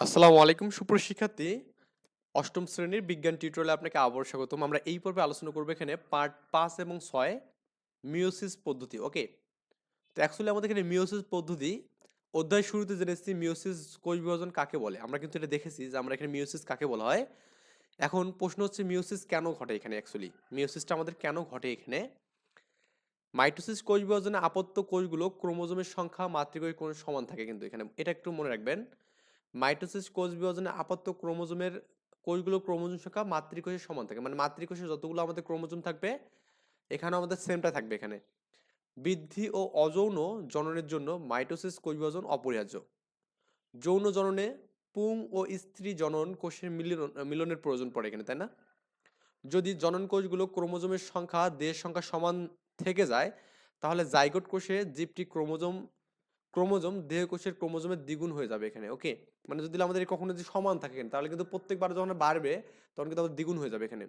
আসসালামু আলাইকুম সুপ্রশিক্ষার্থী অষ্টম শ্রেণির বিজ্ঞান টিউটোরিয়ালে আপনাকে আবার স্বাগতম। আমরা এই পর্বে আলোচনা করব এখানে পার্ট পাঁচ এবং ছয় মিওসিস পদ্ধতি ওকে তো অ্যাকচুয়ালি আমাদের এখানে মিওসিস পদ্ধতি, অধ্যায় শুরুতে জেনেছি মিওসিস কোষ বিভাজন কাকে বলে। আমরা কিন্তু এটা দেখেছি যে আমরা এখানে মিওসিস কাকে বলা হয়। এখন প্রশ্ন হচ্ছে মিওসিস কেন ঘটে এখানে অ্যাকচুয়ালি মিওসিসটা আমাদের কেন ঘটে এখানে? মাইটোসিস কোষ বিভাজনে আপত্ত কোষগুলো ক্রোমোজোমের সংখ্যা মাতৃকোষ কোণ সমান থাকে কিন্তু এখানে। এটা একটু মনে রাখবেন। মাইটোসিস কোষ বিভাজনে আপাতত ক্রোমোজোমের কোষগুলো ক্রোমোজোম সংখ্যা মাতৃকোষের সমান থাকে। মানে মাতৃকোষে যতগুলো আমাদের ক্রোমোজোম থাকবে, এখানে আমাদের সেমটা থাকবে এখানে। বৃদ্ধি ও অযৌন জননের জন্য মাইটোসিস কোষ বিভাজন অপরিহার্য। যৌন জননে পুং ও স্ত্রী জনন কোষের মিলন, মিলনের প্রয়োজন পড়ে এখানে, তাই না? যদি জনন কোষগুলো ক্রোমোজোমের সংখ্যা দেহের সংখ্যা সমান থেকে যায়, তাহলে জাইগোট কোষে জীবটি ক্রোমোজোম ক্রোমোজোম দেহ কোষের ক্রোমোজোমের দ্বিগুণ হয়ে যাবে এখানে ওকে মানে যদি আমাদের কখনো যদি সমান থাকে তাহলে কিন্তু প্রত্যেকবার যখন বাড়বে, তখন কিন্তু আমাদের দ্বিগুণ হয়ে যাবে এখানে।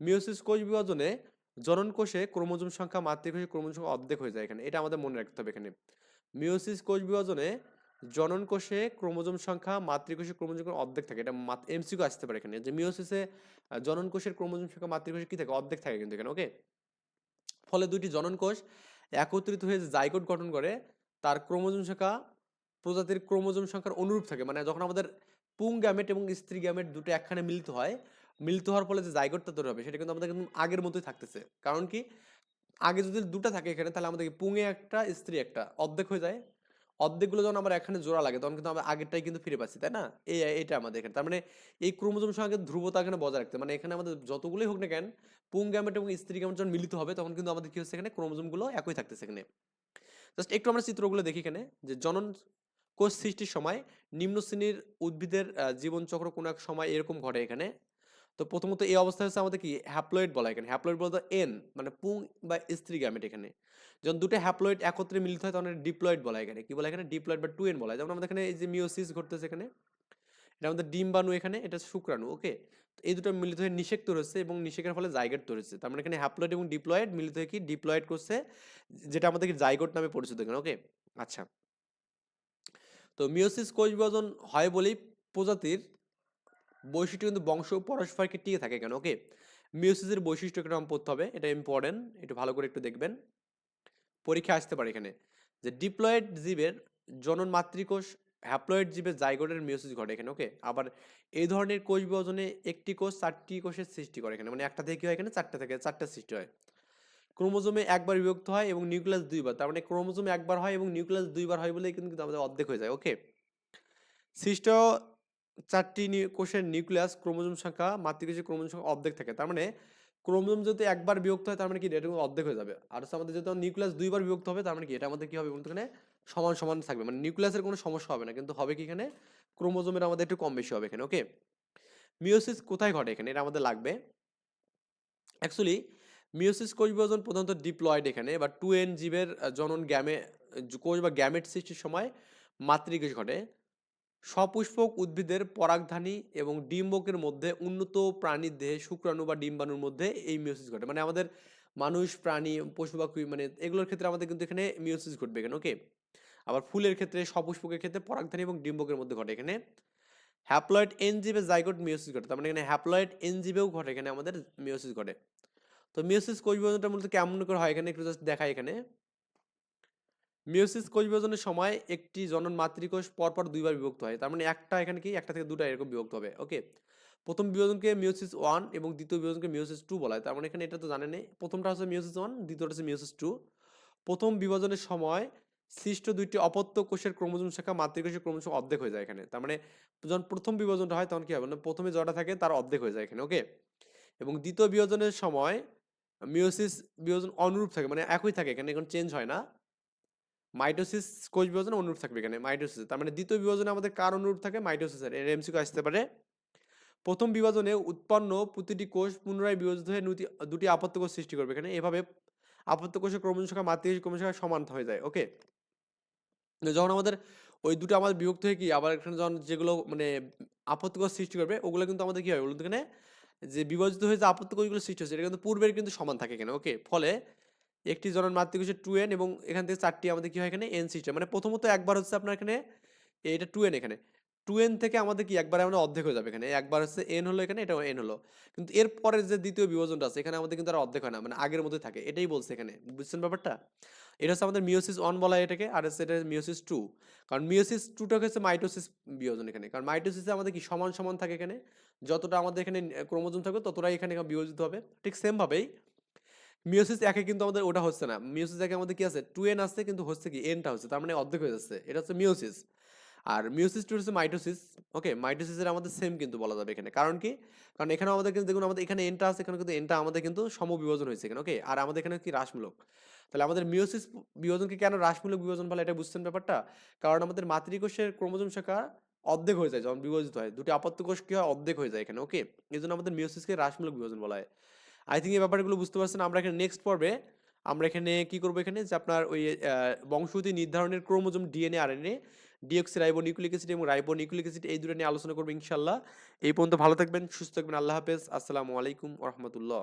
মিওসিস কোষ বিভাজনে জনন কোষে ক্রোমোজোম সংখ্যা মাতৃকোষে ক্রোমোজোম সংখ্যা অর্ধেক হয়ে যায় এখানে, এটা আমাদের মনে রাখতে হবে এখানে। মিওসিস কোষ বিভাজনে জনন কোষে ক্রোমোজোম সংখ্যা মাতৃকোষে ক্রোমোজোম অর্ধেক থাকে, এটা এমসিকিউ আসতে পারে এখানে, যে মিওসিসে জনন কোষের ক্রোমোজোম সংখ্যা মাতৃকোষে কি থাকে? অর্ধেক থাকে কিন্তু এখানে ওকে ফলে দুটি জনন কোষ একত্রিত হয়ে যে জাইগোট গঠন করে তার ক্রোমোজোম সংখ্যা প্রজাতির ক্রোমোজোম সংখ্যার অনুরূপ থাকে। মানে যখন আমাদের পুং গ্যামেট এবং স্ত্রী গ্যামেট দুটো একখানে মিলিত হয়, মিলিত হওয়ার ফলে যে জাইগোটটা তৈরি হবে, সেটা কিন্তু আমাদের কিন্তু আগের মতোই থাকতেছে। কারণ কি, আগে যদি দুটো থাকে এখানে, তাহলে আমাদের কি পুঙে একটা, স্ত্রী একটা, অর্ধেক হয়ে যায়। অর্ধেকগুলো যখন আমার এখানে জোড়া লাগে, তখন কিন্তু আমরা আগেরটাই কিন্তু ফিরে পাচ্ছি, তাই না? এই এটা আমাদের এখানে। তার মানে এই ক্রোমোজোম সংখ্যা ধ্রুবতা এখানে বজায় রাখতে মানে এখানে আমাদের যতগুলোই হোক না কেন, পুং গ্যামেট এবং স্ত্রী গ্যামেট যখন মিলিত হবে, তখন কিন্তু আমাদের কি হচ্ছে এখানে, ক্রোমোজোমগুলো একই থাকতেছে এখানে। জাস্ট একটু আমরা চিত্রগুলো দেখি এখানে। যে জনন কোষ সৃষ্টির সময় নিম্ন শ্রেণির উদ্ভিদের জীবনচক্র কোনো এক সময় এরকম ঘটে এখানে। তো প্রথমত এই অবস্থা হচ্ছে আমাদের কি? হ্যাপ্লয়েড বলা এখানে। হ্যাপ্লয়েড বলতে এন মানে পুং বা স্ত্রী গ্যামেট এখানে। যখন দুটো হ্যাপ্লয়েড একত্রে মিলিত হয় তখন ডিপ্লয়েড বলা এখানে। কি বলে এখানে? ডিপ্লয়েড বা টু এন বলা যেমন আমাদের এখানে এই যে মিওসিস ঘটতেছে এখানে। এটা আমাদের ডিম্বাণু এখানে, এটা শুক্রাণু ওকে এই দুটো মিলিত হয়ে নিষেক তৈরি হচ্ছে এবং নিষেকের ফলে জাইগোট তৈরি হচ্ছে তার মানে এখানে হ্যাপ্লয়েড এবং ডিপ্লয়েড মিলিত হয়ে কি ডিপ্লয়েড করছে, যেটা আমাদেরকে জাইগোট নামে পরিচিত এখানে ওকে আচ্ছা। তো মিওসিস কোষ বিভাজন হয় বলেই প্রজাতির বৈশিষ্ট্য কিন্তু বংশ পরস্পরকে টিকে থাকে কেন ওকে মিওসিসের বৈশিষ্ট্য নাম পড়তে হবে, এটা ইম্পর্টেন্ট একটু ভালো করে একটু দেখবেন। পরীক্ষা আসতে পারে এখানে। যে ডিপ্লয়েড জীবের জনন মাতৃকোষ হ্যাপ্লয়েড জীবের জাইগোটের মিওসিস ঘটে এখানে ওকে আবার এই ধরনের কোষ বিভাজনে একটি কোষ চারটি কোষের সৃষ্টি করে এখানে মানে একটা থেকে হয় এখানে? চারটা থেকে চারটা সৃষ্টি হয়। ক্রোমোজোমে একবার বিভক্ত হয় এবং নিউক্লিয়াস দুইবার, তার মানে ক্রোমোজোমে একবার হয় এবং নিউক্লিয়াস দুইবার হয় বলে কিন্তু আমাদের অর্ধেক হয়ে যায় ওকে সৃষ্ট চারটি কোষের নিউক্লিয়াস ক্রোমোজোম সংখ্যা, মাতৃকোষের ক্রোমোজোম সংখ্যা অর্ধেক থাকে, তার মানে ক্রোমোজোম যদি একবার বিভক্ত হয়, তার মানে কি? এটা অর্ধেক হয়ে যাবে। আর হচ্ছে আমাদের যদি নিউক্লিয়াস দুইবার বিভক্ত হবে, তার মানে কি? এটা আমাদের কি হবে বলতে সমান সমান থাকবে। মানে নিউক্লিয়াসের কোনো সমস্যা হবে না। কিন্তু হবে কি এখানে? ক্রোমোজোমের আমাদের একটু কম বেশি হবে এখানে ওকে মিওসিস কোথায় ঘটে এখানে? এটা আমাদের লাগবে। অ্যাকচুয়ালি মিওসিস কোষ বিভাজন প্রধানত ডিপ্লয়েড এখানে, বা টু এন জীবের জনন গ্যামে, কোষ বা গ্যামেট সৃষ্টির সময় মাতৃকোষ ঘটে। সপুষ্পক উদ্ভিদের পরাগধানী এবং ডিম্বকের মধ্যে উন্নত প্রাণীর দেহে শুক্রাণু বা ডিম্বাণুর মধ্যে এই মিওসিস ঘটে। মানে আমাদের মানুষ, প্রাণী, পশু পাখি মানে এগুলোর ক্ষেত্রে আমাদের কিন্তু এখানে মিওসিস ঘটবে এখানে ওকে আবার ফুলের ক্ষেত্রে সপুষ্পকের ক্ষেত্রে পরাগধানী এবং ডিম্বকের মধ্যে ঘটে। এখানে হ্যাপ্লয়েড এনজিবে জাইগোট মিওসিস ঘটে। তার মানে এখানে হ্যাপ্লয়েড এনজিবেও ঘটে। এখানে আমাদের মিওসিস ঘটে। তো মিওসিস কোষ বিভাজনটা মূলত কেমন করে হয়? এখানে একটু জাস্ট দেখাই এখানে। মিওসিস কোষ বিভাজনের সময় একটি জনন মাতৃকোষ পরপর দুইবার বিভক্ত হয়। তার মানে একটা এখানে কি? একটা থেকে দুটা এরকম বিভক্ত হবে। ওকে প্রথম বিভাজনকে মিওসিস ওয়ান এবং দ্বিতীয় বিভাজনকে মিওসিস টু বলা হয়। তার মানে এখানে এটা তো জানেনই। প্রথমটা হচ্ছে মিওসিস ওয়ান দ্বিতীয়টা হচ্ছে মিওসিস টু প্রথম বিভাজনের সময় সৃষ্ট দুইটি অপত্য কোষের ক্রোমোজোম শাখা মাতৃকোষের ক্রোমোজোম অর্ধেক হয়ে যায় এখানে। তার মানে যখন প্রথম বিভাজনটা হয় তখন কি হবে না প্রথমে জটা থাকে তার অর্ধেক হয়ে যায় এখানে ওকে এবং দ্বিতীয় বিভাজনের সময় মিওসিস বিভাজন অনুরূপ থাকে মানে একই থাকে, এখানে এখন চেঞ্জ হয় না। মাইটোসিস কোষ বিভাজন অনুরূপ থাকবে এখানে, মাইটোসিস। তার মানে দ্বিতীয় বিভাজনে আমাদের কার অনুরূপ থাকে? মাইটোসিসের, এর এমসিকিউ আসতে পারে। প্রথম বিভাজনে উৎপন্ন প্রতিটি কোষ পুনরায় বিভাজিত হয়ে দুটি আপত্ত কোষ সৃষ্টি করবে এখানে। এভাবে আপত্ত কোষের সংখ্যা মাতৃকোষের ক্রমশ সংখ্যা সমান হয়ে যায় ওকে যখন আমাদের ওই দুটো আমাদের বিভক্ত হয়ে কি আবার এখানে যখন যেগুলো মানে আপত্তিকর সৃষ্টি করবে, ওগুলো কিন্তু আমাদের কি হয় ওগুলো এখানে? যে বিভাজিত হয়ে যে আপত্তি কোষগুলো সৃষ্টি হচ্ছে, এটা কিন্তু পূর্বের কিন্তু সমান থাকে এখানে ওকে ফলে একটি জনের মাতৃক হচ্ছে টু এন এবং এখান থেকে চারটি আমাদের কি হয় এখানে? এন সিস্টেম মানে প্রথমত একবার হচ্ছে আপনার এখানে, এটা টু এন এখানে। টু এন থেকে আমাদের কি একবার আমরা অর্ধেক হয়ে যাবে এখানে? একবার হচ্ছে এন হলো এখানে এটা এন হলো। কিন্তু এর পরের যে দ্বিতীয় বিভাজনটা আছে, এখানে আমাদের কিন্তু আর অর্ধেক হয় না মানে আগের মধ্যে থাকে। এটাই বলছে এখানে। বুঝছেন ব্যাপারটা? এটা হচ্ছে আমাদের মিওসিস ওয়ান বলা এটাকে, আর হচ্ছে এটা মিওসিস টু কারণ মিওসিস টুটা হচ্ছে মাইটোসিস বিভাজন এখানে। কারণ মাইটোসিসে আমাদের কি সমান সমান থাকে এখানে? যতটা আমাদের এখানে ক্রোমোজোম থাকবে, ততটাই এখানে বিভাজিত হবে। ঠিক সেমভাবেই মিওসিস একে কিন্তু আমাদের ওটা হচ্ছে না। মিওসিস একে আমাদের কি আছে? টু এন আছে, কিন্তু হচ্ছে কি এনটা হচ্ছে, তার মানে অর্ধেক হয়ে যাচ্ছে। এটা হচ্ছে মিওসিস আর মিওসিস টু হচ্ছে মাইটোসিস ওকে মাইটোসিসের আমাদের সেম কিন্তু বলা যাবে এখানে। কারণ কি? কারণ এখানে আমাদের কিন্তু দেখুন, আমাদের এখানে এনটা আছে এখানে কিন্তু এনটা আমাদের কিন্তু সমবিভাজন হয়েছে এখানে ওকে আর আমাদের এখানে কি রাসমূলক তাহলে আমাদের মিওসিস বিভাজনকে কেন রাসমূলক বিভাজন বলে? এটা বুঝছেন ব্যাপারটা? কারণ আমাদের মাতৃকোষের ক্রোমোজোম শাখা অর্ধেক হয়ে যায়, যখন বিভাজিত হয়। দুটি আপত্য কোষ কি হয়? অর্ধেক হয়ে যায় এখানে ওকে এই জন্য আমাদের মিওসিসকে রাসমূলক বিভাজন বলা হয়। আই থিঙ্ক এই ব্যাপারগুলো বুঝতে পারছেন। আমরা এখানে নেক্সট পর্বে, আমরা এখানে কি করব এখানে? যে আপনার ওই বংশগতি নির্ধারণের chromosome DNA RNA deoxyribonucleic acid এবং রাইবো নিউক্লিক অ্যাসিড এই দুটো নিয়ে আলোচনা করব ইনশাল্লাহ এই পর্যন্ত ভালো থাকবেন, সুস্থ থাকবেন, আল্লাহ হাফেজ। আসসালামু আলাইকুম রহমতুল্লাহ।